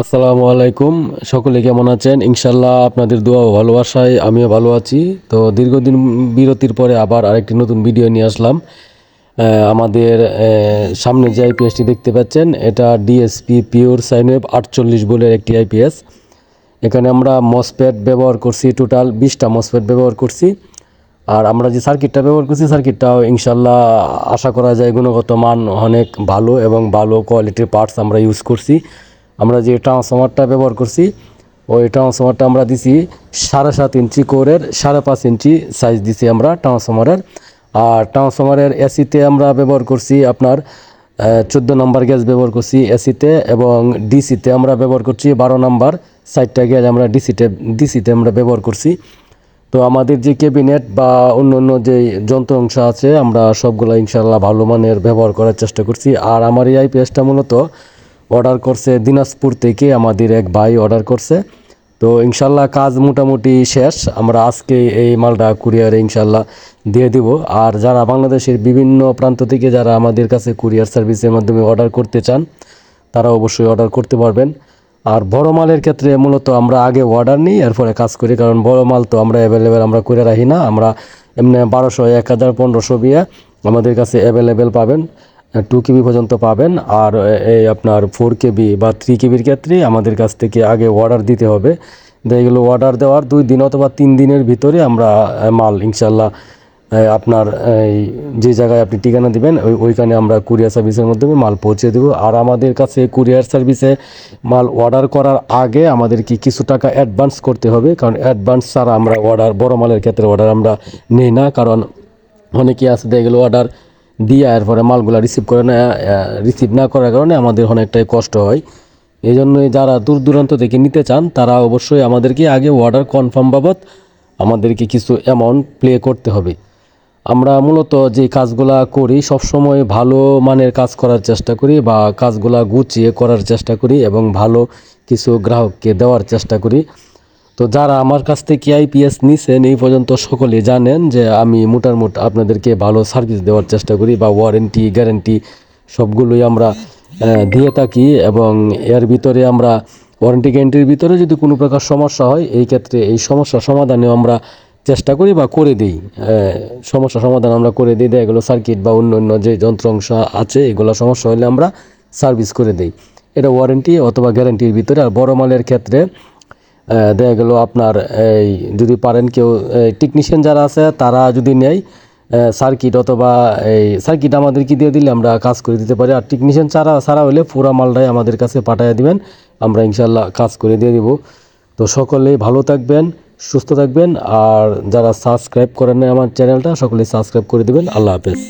আসসালামু আলাইকুম। সকলে কেমন আছেন? ইনশাল্লাহ আপনাদের দোয়া ও ভালোবাসায় আমিও ভালো আছি। তো দীর্ঘদিন বিরতির পরে আবার আরেকটি নতুন ভিডিও নিয়ে আসলাম। আমাদের সামনে যে আইপিএসটি দেখতে পাচ্ছেন, এটা ডিএসপি পিওর সাইনওয়েভ আটচল্লিশ বলের একটি আইপিএস এখানে আমরা মসপেট ব্যবহার করছি টোটাল বিশটা মসপেট ব্যবহার করছি। আর আমরা যে সার্কিটটা ব্যবহার করছি সার্কিটটাও ইনশাল্লাহ আশা করা যায় গুণগত মান অনেক ভালো এবং ভালো কোয়ালিটির পার্টস আমরা ইউজ করছি। আমরা যে ট্রান্সফর্মারটা ব্যবহার করছি, ওই ট্রান্সফর্মারটা আমরা দিছি সাড়ে সাত ইঞ্চি কোরের, সাড়ে পাঁচ ইঞ্চি সাইজ দিছি আমরা ট্রান্সফর্মারের আর ট্রান্সফর্মারের এসিতে আমরা ব্যবহার করছি আপনার চোদ্দ নম্বর গ্যাস ব্যবহার করছি এসিতে এবং ডিসিতে আমরা ব্যবহার করছি বারো নম্বর সাইডটা গ্যাস আমরা ডিসিতে ডিসিতে আমরা ব্যবহার করছি। তো আমাদের যে ক্যাবিনেট বা অন্য অন্য যে যন্ত্র অংশ আছে, আমরা সবগুলো ইনশাল্লাহ ভালো মানের ব্যবহার করার চেষ্টা করছি। আর আমার এই আইপিএসটা মূলত অর্ডার করছে দিনাজপুর থেকে আমাদের এক ভাই অর্ডার করছে। তো ইনশাল্লাহ কাজ মোটামুটি শেষ। আমরা আজকে এই মালটা কুরিয়ারে ইনশাল্লাহ দিয়ে দিব। আর যারা বাংলাদেশের বিভিন্ন প্রান্ত থেকে যারা আমাদের কাছে কুরিয়ার সার্ভিসের মাধ্যমে অর্ডার করতে চান, তারা অবশ্যই অর্ডার করতে পারবেন। আর বড় মালের ক্ষেত্রে মূলত আমরা আগে অর্ডার নিই, এরপরে কাজ করি। কারণ বড় মাল তো আমরা অ্যাভেলেবেল আমরা করে রাখি না। আমরা এমনি বারোশো, এক হাজার, পনেরোশো বিয়ে আমাদের কাছে অ্যাভেলেবেল পাবেন। টু কেবি পর্যন্ত পাবেন। আর এই আপনার ফোর কেবি বা থ্রি কেবির ক্ষেত্রে আমাদের কাছ থেকে আগে অর্ডার দিতে হবে। এগুলো অর্ডার দেওয়ার দুই দিন অথবা তিন দিনের ভিতরে আমরা মাল ইনশাল্লাহ আপনার, এই, যে জায়গায় আপনি ঠিকানা দিবেন, ওই, ওইখানে আমরা কুরিয়ার সার্ভিসের মাধ্যমে মাল পৌঁছে দেবো। আর আমাদের কাছে কুরিয়ার সার্ভিসে মাল অর্ডার করার আগে আমাদেরকে কিছু টাকা অ্যাডভান্স করতে হবে। কারণ অ্যাডভান্স ছাড়া আমরা অর্ডার বড় মালের ক্ষেত্রে অর্ডার আমরা নেই না। কারণ অনেকে আছে দেখে গেলো অর্ডার দিয়ে এরপরে মালগুলো রিসিভ করে না রিসিভ না করার কারণে আমাদের অনেকটাই কষ্ট হয়। এই জন্যই যারা দূর দূরান্ত থেকে নিতে চান, তারা অবশ্যই আমাদেরকে আগে অর্ডার কনফার্ম বাবদ আমাদেরকে কিছু অ্যামাউন্ট প্লে করতে হবে। আমরা মূলত যে কাজগুলা করি, সবসময় ভালো মানের কাজ করার চেষ্টা করি বা কাজগুলা গুছিয়ে করার চেষ্টা করি এবং ভালো কিছু গ্রাহককে দেওয়ার চেষ্টা করি। তো যারা আমার কাছ থেকে আইপিএস নিছেন, এই পর্যন্ত সকলে জানেন যে আমি মোটামুট আপনাদেরকে ভালো সার্ভিস দেওয়ার চেষ্টা করি বা ওয়ারেন্টি গ্যারেন্টি সবগুলোই আমরা দিয়ে থাকি এবং এর ভিতরে আমরা ওয়ারেন্টি গ্যারেন্টির ভিতরে যদি কোনো প্রকার সমস্যা হয়, এই ক্ষেত্রে এই সমস্যা সমাধানেও আমরা চেষ্টা করি বা করে দিই। সমস্যা সমাধান আমরা করে দিই। দেয় এগুলো সার্কিট বা অন্য অন্য যে যন্ত্রাংশ আছে, এগুলো সমস্যা হলে আমরা সার্ভিস করে দিই। এটা ওয়ারেন্টি অথবা গ্যারেন্টির ভিতরে আর বড় মালের ক্ষেত্রে দেখা গেল আপনার এই, যদি পারেন কেউ টেকনিশিয়ান যারা আছে, তারা যদি নেয় সার্কিট অথবা এই সার্কিট আমাদেরকে দিয়ে দিলে আমরা কাজ করে দিতে পারি। আর টেকনিশিয়ান ছাড়া ছাড়া হলে পুরো মালটাই আমাদের কাছে পাঠিয়ে দিবেন। আমরা ইনশাল্লাহ কাজ করে দিয়ে দিব। তো সকলেই ভালো থাকবেন, সুস্থ থাকবেন। আর যারা সাবস্ক্রাইব করেন আমার চ্যানেলটা সকলেই সাবস্ক্রাইব করে দিবেন। আল্লাহ হাফেজ।